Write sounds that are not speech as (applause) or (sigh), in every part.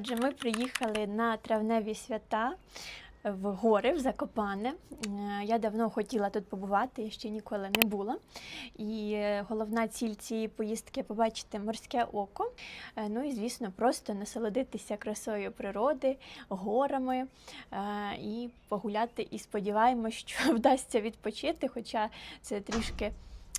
Отже, ми приїхали на травневі свята в гори, в Закопане. Е, Я давно хотіла тут побувати, я ще ніколи не була. І е, головна ціль цієї поїздки побачити морське око. Е, Ну і, звісно, просто насолодитися красою природи, горами і погуляти. І сподіваємось, що (laughs) вдасться відпочити, хоча це трішки.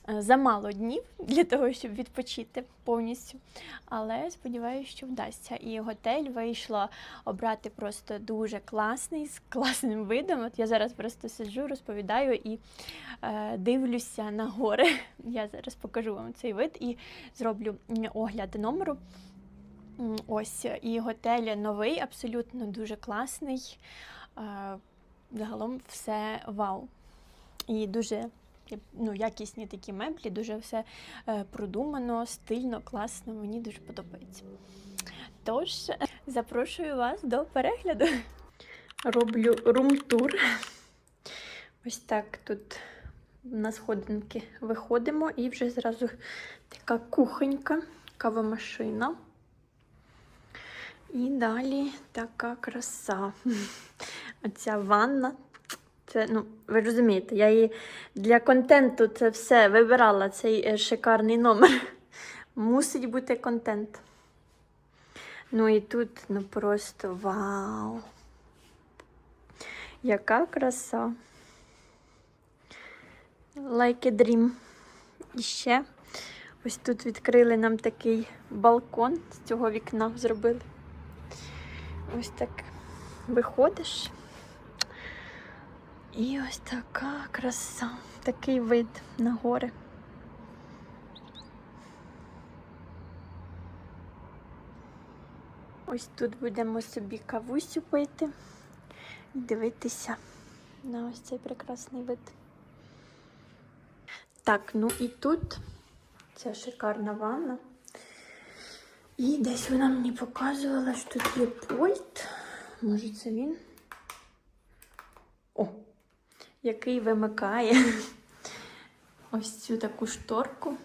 Е, Замало днів для того, щоб відпочити повністю. Але сподіваюся, що вдасться. І готель вийшло обрати просто дуже класний, з класним видом. От я зараз просто сиджу, розповідаю і е, дивлюся на гори. (laughs) Я зараз покажу вам цей вид і зроблю огляд номеру. Ось і готель новий, абсолютно дуже класний. Е, загалом все вау. І дуже ну, якісні такі меблі, дуже все е, продумано, стильно, класно. Мені дуже подобається. Тож, запрошую вас до перегляду. Роблю рум-тур. Ось так тут на сходинки виходимо, і вже зразу така кухонька, кавомашина. І далі така краса. Оця ванна. Це, ну, ви розумієте, я її для контенту це все вибирала, цей е, шикарний номер. (laughs) Мусить бути контент. Ну і тут ну просто вау. Яка краса. Like a dream. І ще ось тут відкрили нам такий балкон з цього вікна зробили. Ось так виходиш. І ось така краса, такий вид на гори. Ось тут будемо собі кавусю пити і дивитися на ось цей прекрасний вид. Так, ну і тут ця шикарна ванна. І десь вона мені показувала, що тут є пульт. Може, це він? Який вимикає (laughs) ось цю таку шторку,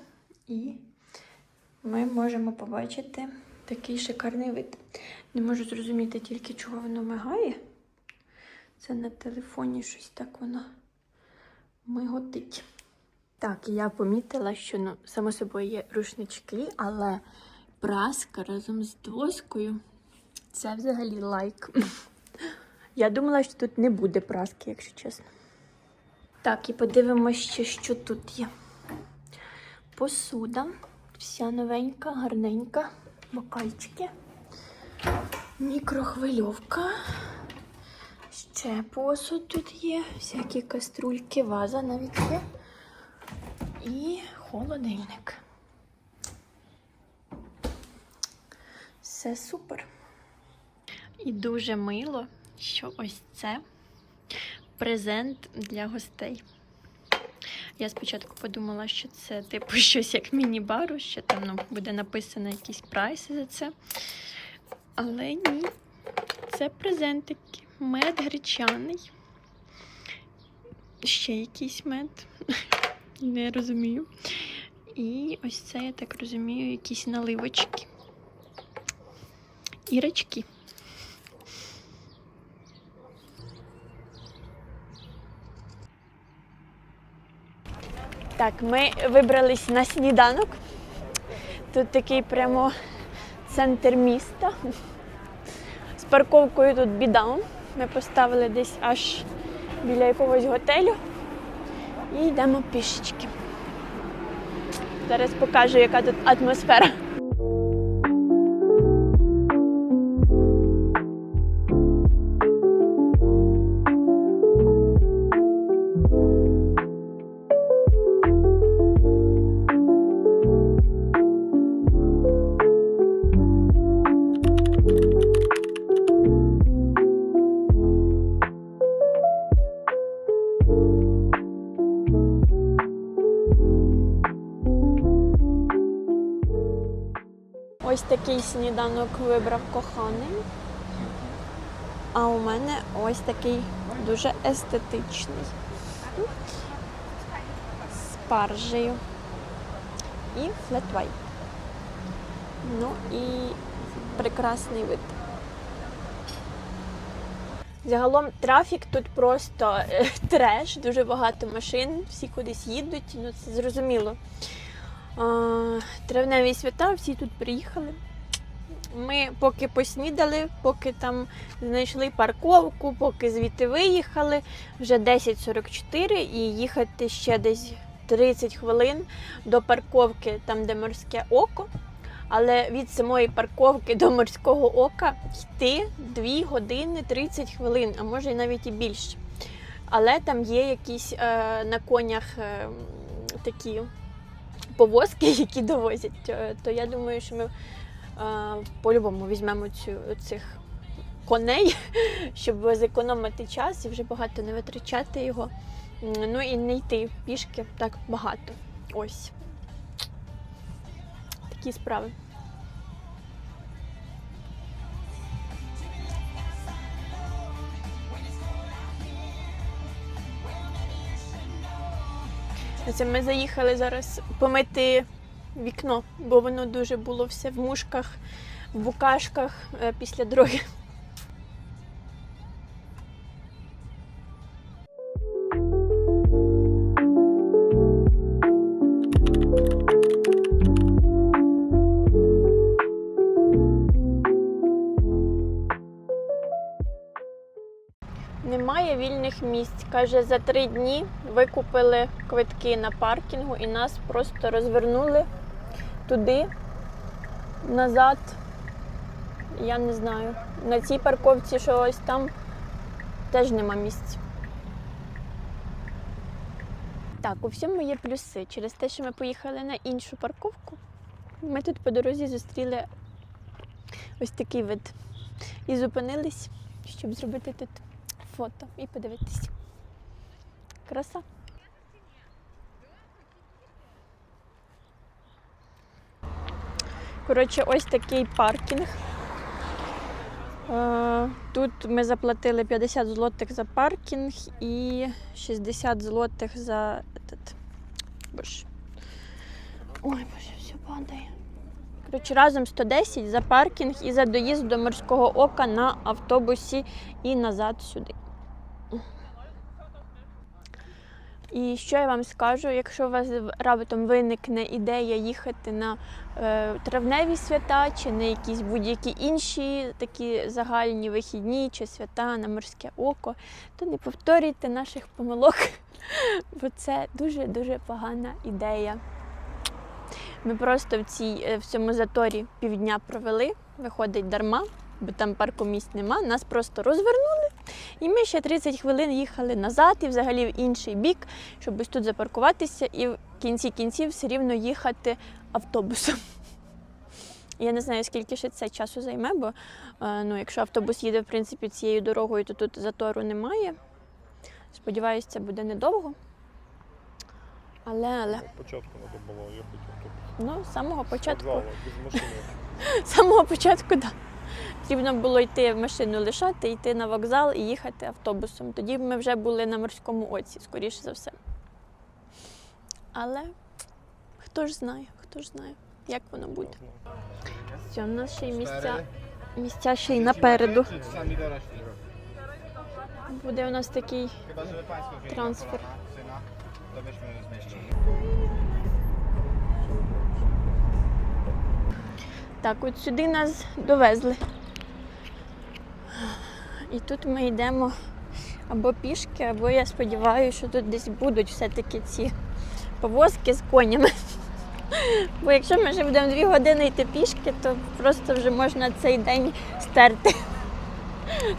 і ми можемо побачити такий шикарний вид. Не можу зрозуміти тільки, чого воно мигає. Це на телефоні щось так воно миготить. Так, я помітила, що ну, само собою є рушнички, але праска разом з доскою це взагалі лайк. (laughs) Я думала, що тут не буде праски, якщо чесно. Так, і подивимося що тут є. Посуда. Вся новенька, гарненька. Бокальчики. Мікрохвильовка. Ще посуд тут є. Всякі каструльки, ваза навіть є. І холодильник. Все супер. І дуже мило, що ось це презент для гостей. Я спочатку подумала, що це типу (laughs) щось як міні-бару, що там ну, буде написано якісь прайси за це. Але ні, це презентики. Мед гречаний. Ще якийсь мед. (laughs) Не розумію. І ось це, я так розумію, якісь наливочки. І Так, ми вибрались на сніданок. Тут такий прямо центр міста. З парковкою тут біда. Ми поставили десь аж біля якогось готелю і йдемо пішечки. Зараз покажу, яка тут атмосфера. Сніданок вибрав коханий. А у мене ось такий дуже естетичний. З спаржею і флет white. Ну і прекрасний вид. Загалом трафік тут просто е, (laughs) треш, дуже багато машин, всі кудись їдуть, ну це зрозуміло. Травневі свята, всі тут приїхали. Ми поки поснідали, поки там знайшли парковку, поки звідти виїхали, вже 10.44 і їхати ще десь 30 хвилин до парковки, там де морське око. Але від самої парковки до морського ока йти 2 години 30 хвилин, а може і навіть і більше. Але там є якісь е, на конях е, такі повозки, (laughs) які довозять. Е, То я думаю, що ми по-любому візьмемо цю, цих коней, (laughs) щоб зекономити час і вже багато не витрачати його. Ну і не йти пішки так багато. Ось. Такі справи. Це ми заїхали зараз помити вікно, бо воно дуже було все в мушках, в букашках е, після дороги. Немає вільних місць. Каже, за три дні викупили квитки на паркінгу і нас просто розвернули туди, назад. Я не знаю. На цій парковці, що ось там, теж нема місць. Так, у всьому є плюси. Через те, що ми поїхали на іншу парковку, ми тут по дорозі зустріли ось такий вид. І зупинились, щоб зробити тут фото і подивитись. Краса. Коротше, ось такий паркінг. Е, Тут ми заплатили 50 злотих за паркінг і 60 злотих за этот, боже. Ой, боже, все падає. Коротше, разом 110 за паркінг і за доїзд до морського ока на автобусі і назад сюди. І що я вам скажу, якщо у вас раптом виникне ідея їхати на е, травневі свята чи на якісь будь-які інші такі загальні вихідні чи свята на морське око, то не повторюйте наших помилок, (laughs) бо це дуже-дуже погана ідея. Ми просто в, цій, е, в цьому заторі півдня провели, виходить дарма, бо там паркомісць нема. Нас просто розвернули, і ми ще 30 хвилин їхали назад і взагалі в інший бік, щоб ось тут запаркуватися і в кінці кінців все рівно їхати автобусом. (laughs) Я не знаю, скільки ще це часу займе, бо е, ну, якщо автобус їде в принципі, цією дорогою, то тут затору немає. Сподіваюся, це буде недовго. Але, але, Спочатку треба було їхати автобус. ну, з самого початку. (laughs) З самого початку, так. Да. Потрібно було йти машину лишати, йти на вокзал і їхати автобусом. Тоді ми вже були на морському оці, скоріше за все. Але хто ж знає, хто ж знає, як воно буде. Все, у нас ще й місця, місця ще й напереду. Буде у нас такий Chyba, Так, от сюди нас довезли. І тут ми йдемо або пішки, або я сподіваюся, що тут десь будуть все-таки ці повозки з конями. Бо якщо ми вже будемо дві години йти пішки, то просто вже можна цей день стерти.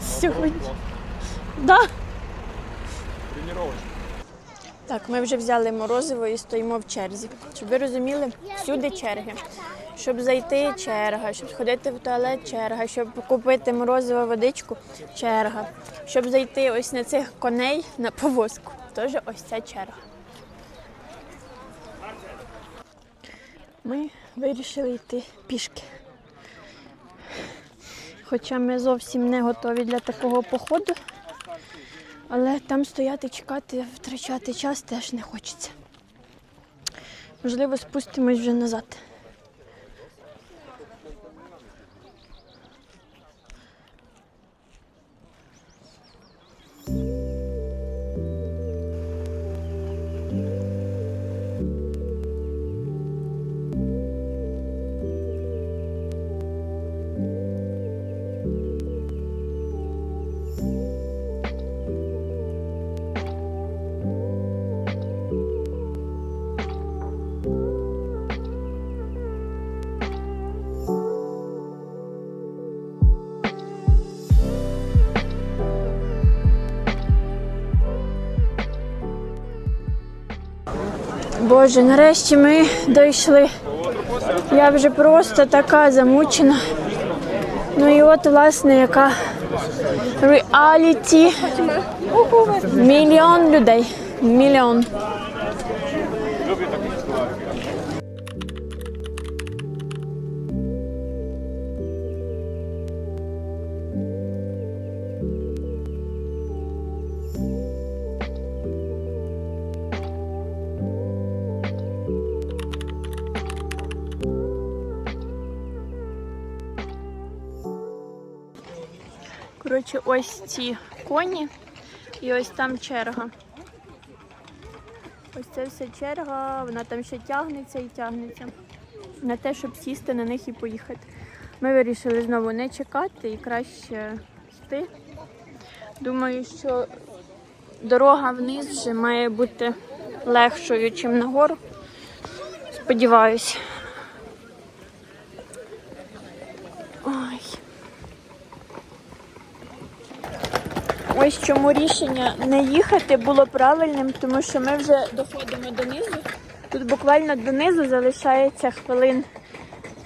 Сьогодні. Да. Так, ми вже взяли морозиво і стоїмо в черзі. Щоб ви розуміли, всюди черги. Щоб зайти черга, щоб сходити в туалет черга, щоб купити морозиво водичку черга. Щоб зайти ось на цих коней на повозку. Теж ось ця черга. Ми вирішили йти пішки. Хоча ми зовсім не готові для такого походу. Але там стояти, чекати, втрачати час теж не хочеться. Можливо, спустимось вже назад. Боже, нарешті ми дійшли. Я вже просто така замучена. Ну і от, власне, яка реаліті. Мільйон людей. Мільйон. Коротше, ось ці коні і ось там черга. Ось це все черга, вона там ще тягнеться і тягнеться. На те, щоб сісти на них і поїхати. Ми вирішили знову не чекати і краще йти. Думаю, що дорога вниз вже має бути легшою, ніж нагору. Сподіваюсь. Ой. Ось чому рішення не їхати було правильним, тому що ми вже доходимо донизу. Тут буквально донизу залишається хвилин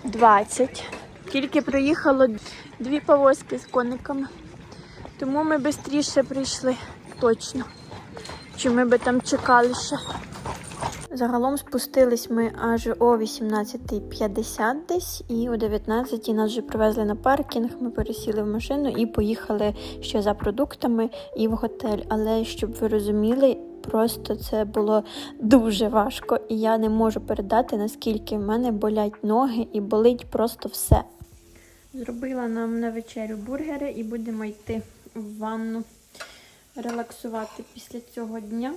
20. Тільки проїхало дві повозки з кониками. Тому ми швидше прийшли точно. Чи ми би там чекали ще. Загалом спустились ми аж о 18.50 десь, і о 19.00 нас вже привезли на паркінг. Ми пересіли в машину і поїхали ще за продуктами і в готель. Але щоб ви розуміли, просто це було дуже важко, і я не можу передати, наскільки в мене болять ноги і болить просто все. Зробила нам на вечерю бургери і будемо йти в ванну релаксувати після цього дня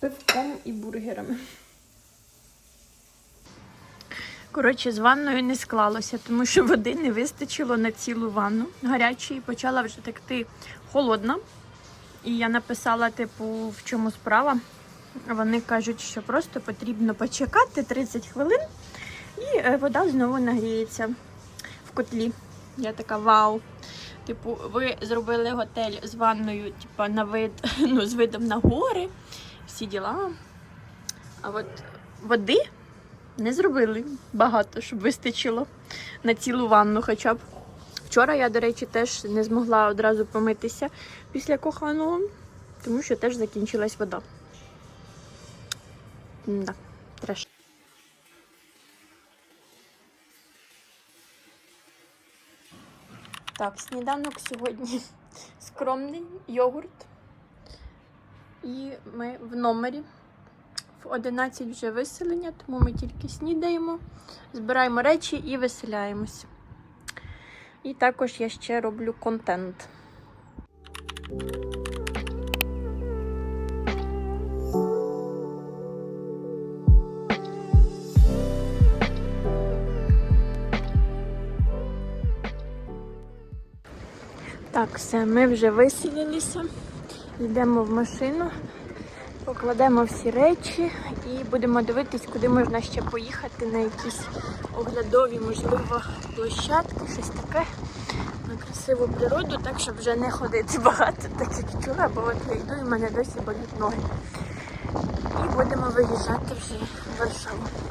пивком і бургерами. Коротше, з ванною не склалося, тому що води не вистачило на цілу ванну. Гарячої почала вже текти холодна. І я написала, типу, в чому справа. Вони кажуть, що просто потрібно почекати 30 хвилин, і е, вода знову нагріється в котлі. Я така вау. Типу, ви зробили готель з ванною, типу, на вид, (laughs) ну, з видом на гори, всі діла. А от води не зробили багато, щоб вистачило на цілу ванну хоча б. Вчора я, до речі, теж не змогла одразу помитися після коханого, тому що теж закінчилась вода. Да, треш. Так, сніданок сьогодні (laughs) скромний йогурт. І ми в номері. В 11 вже виселення, тому ми тільки снідаємо, збираємо речі і виселяємось. І також я ще роблю контент. Так, все, ми вже виселилися. Йдемо в машину, покладемо всі речі і будемо дивитись, куди можна ще поїхати на якісь оглядові, можливо, площадки, щось таке на красиву природу, так щоб вже не ходити багато, так як вчора, бо от я йду і в мене досі болять ноги. І будемо виїжджати вже в Варшаву.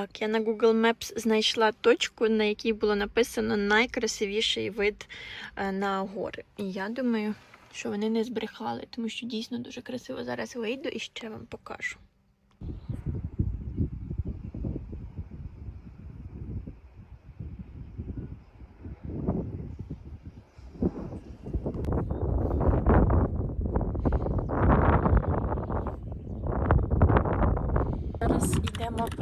Так, я на Google Maps знайшла точку, на якій було написано найкрасивіший вид е, на гори. І я думаю, що вони не збрехали, тому що дійсно дуже красиво. Зараз вийду і ще вам покажу. Зараз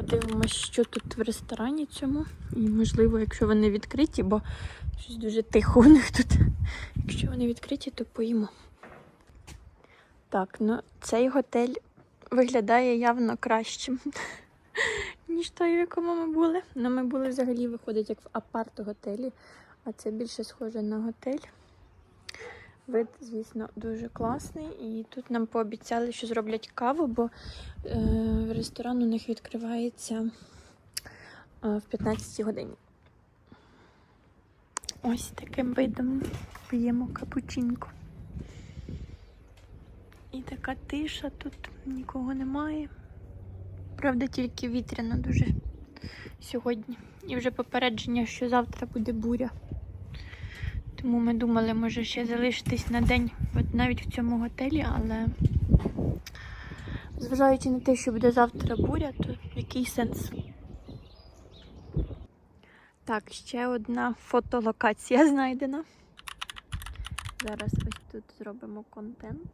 йдемо, подивимося, що тут в ресторані цьому. І можливо, якщо вони відкриті, бо щось дуже тихо у них тут. Якщо вони відкриті, то поїмо. Так, ну цей готель виглядає явно кращим, (laughs) ніж той, в якому ми були. Ну, ми були взагалі, виходить, як в апарт-готелі, а це більше схоже на готель. Вид, звісно, дуже класний. І тут нам пообіцяли, що зроблять каву, бо е, ресторан у них відкривається е, в 15 годині. Ось таким видом п'ємо капучинку. І така тиша, тут нікого немає. Правда, тільки вітряно дуже сьогодні. І вже попередження, що завтра буде буря. Тому ми думали, може ще залишитись на день, от навіть в цьому готелі, але зважаючи на те, що буде завтра буря, то який сенс? Так, ще одна фотолокація знайдена. Зараз ось тут зробимо контент.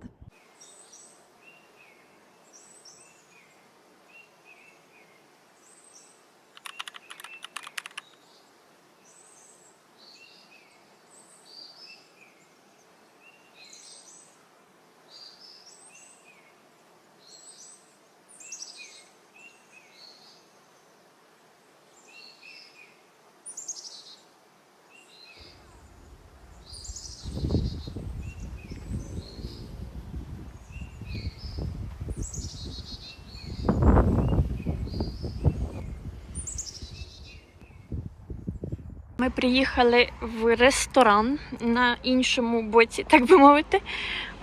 Ми приїхали в ресторан на іншому боці, так би мовити.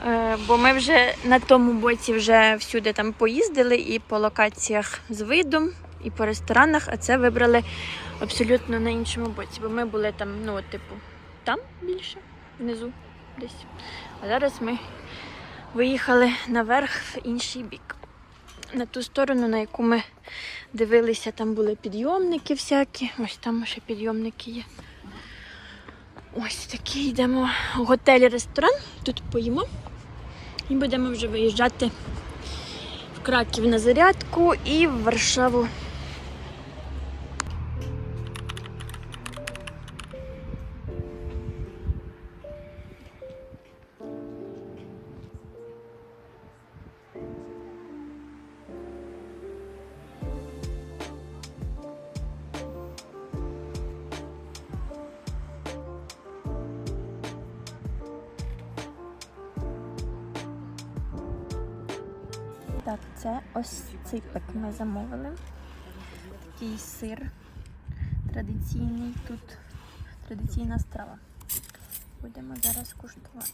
Е, Бо ми вже на тому боці вже всюди там поїздили і по локаціях з видом, і по ресторанах, а це вибрали абсолютно на іншому боці. Бо ми були там, ну, типу, там більше, внизу десь. А зараз ми виїхали наверх в інший бік. На ту сторону, на яку ми дивилися, там були підйомники всякі. Ось там ще підйомники є. Ось такий йдемо в готель-ресторан. Тут поїмо. І будемо вже виїжджати в Краків на зарядку і в Варшаву. Так, це ось ципик ми замовили. Такий сир традиційний тут. Традиційна страва. Будемо зараз куштувати.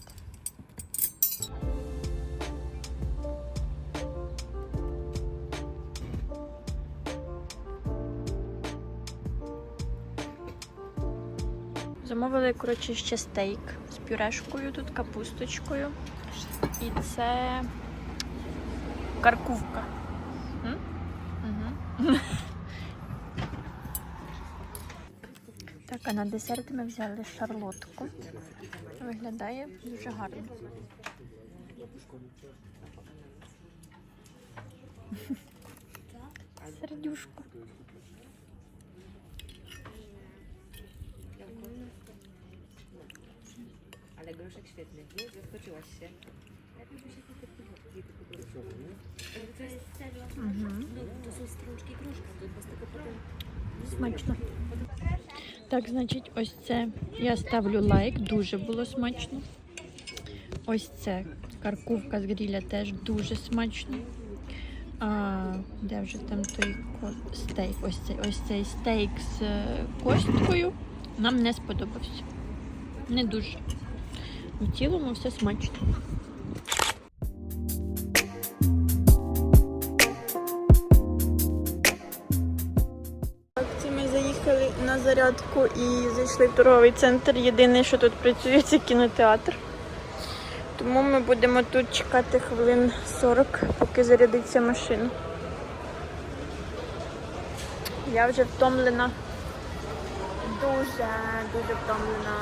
Замовили, коротше, ще стейк з пюрешкою, тут капусточкою. І це Каркувка. Так, а на десерт ми взяли шарлотку. Виглядає дуже гарно. Сердюшку. Ale groszek świetny. Zaskoczyłaś się. Смачно. Так, значить, ось це я ставлю лайк, дуже було смачно. Ось це каркувка з гріля теж дуже смачно. А, де вже там той стейк? Ось цей, ось цей стейк з е, косткою нам не сподобався. Не дуже. В цілому все смачно. На і зайшли в торговий центр. Єдине, що тут працює, це кінотеатр. Тому ми будемо тут чекати хвилин 40, поки зарядиться машина. Я вже втомлена. Дуже, дуже втомлена.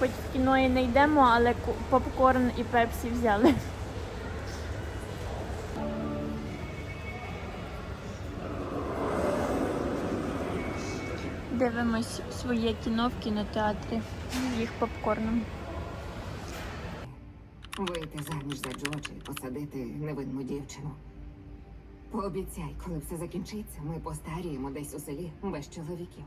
Хоч кіно і не йдемо, але попкорн і пепсі взяли. Дивимось своє кіно в кінотеатрі. Їх попкорном. Вийти заміж за Джорджа і посадити невинну дівчину. Пообіцяй, коли все закінчиться, ми постаріємо десь у селі без чоловіків.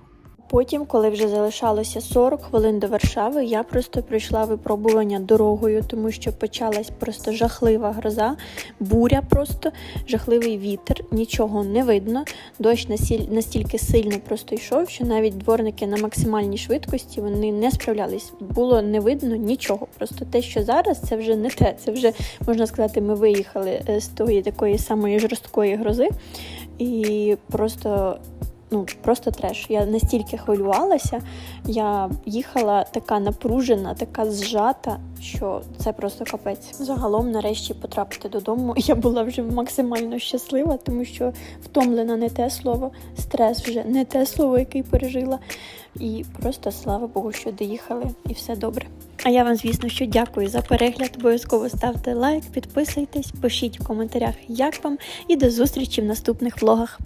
Потім, коли вже залишалося 40 хвилин до Варшави, я просто пройшла випробування дорогою, тому що почалась просто жахлива гроза, буря просто, жахливий вітер, нічого не видно. Дощ настільки сильно просто йшов, що навіть дворники на максимальній швидкості вони не справлялись. Було не видно нічого. Просто те, що зараз, це вже не те. Це вже можна сказати, ми виїхали е, з тої такої самої жорсткої грози, і просто. Ну, просто треш. Я настільки хвилювалася, я їхала така напружена, така зжата, що це просто капець. Загалом, нарешті, потрапити додому. (laughs) Я була вже максимально щаслива, тому що втомлена не те слово, стрес вже не те слово, який пережила. І просто слава Богу, що доїхали, і все добре. А я вам, звісно, що дякую за перегляд. Обов'язково ставте лайк, підписуйтесь, пишіть в коментарях, як вам, і до зустрічі в наступних влогах.